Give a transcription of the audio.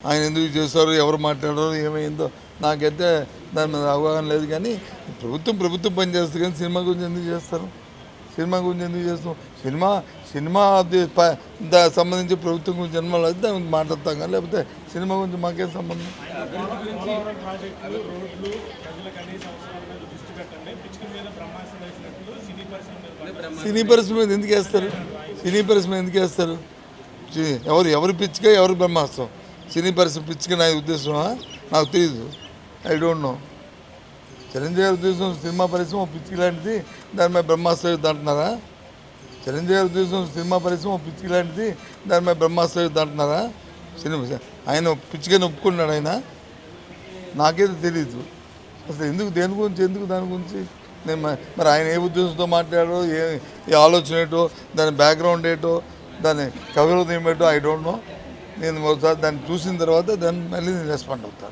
ఆయన ఎందుకు చేస్తారు ఎవరు మాట్లాడారు ఏమైందో నాకైతే దాని మీద అవగాహన లేదు కానీ ప్రభుత్వం ప్రభుత్వం పని చేస్తుంది కానీ సినిమా గురించి ఎందుకు చేస్తారు? సినిమా గురించి ఎందుకు చేస్తాం సినిమా సినిమా దానికి సంబంధించి ప్రభుత్వం గురించి జన్మలు అయితే దాని గురించి మాట్లాడతాం కానీ లేకపోతే సినిమా గురించి మాకేం సంబంధం. సినీ పరిశ్రమ సినీ పరిశ్రమ ఎందుకు వేస్తారు? సినీ పరిశ్రమ ఎందుకు వేస్తారు? ఎవరు ఎవరు పిచ్చిక ఎవరు బ్రహ్మాస్త్రం? సినీ పరిశ్రమ పిచ్చిక నా ఉద్దేశమా? నాకు తెలియదు ఐ డోంట్ నో చిరంజీవి గారి ఉద్దేశం సినిమా పరిశ్రమ పిచ్చికి లాంటిది దాని మీద బ్రహ్మాస్త్రయుద్ధం అంటున్నారా? చిరంజీవి గారి ఉద్దేశం సినిమా పరిశ్రమ పిచ్చికి లాంటిది దాని మీద బ్రహ్మాస్త్రయుద్ధం అంటున్నారా? సినిమా ఆయన పిచ్చికని ఒప్పుకున్నాడు ఆయన. నాకేదో తెలియదు అసలు ఎందుకు దేని గురించి ఎందుకు దాని గురించి? నేను మరి ఆయన ఏ ఉద్దేశంతో మాట్లాడారో ఏ ఏ ఆలోచన ఏంటో దాని బ్యాక్గ్రౌండ్ ఏంటో దాని కవిరోధం ఏమిటో ఐ డోంట్ నో నేను ఒకసారి దాన్ని చూసిన తర్వాత దాన్ని మళ్ళీ నేను రెస్పాండ్ అవుతాను.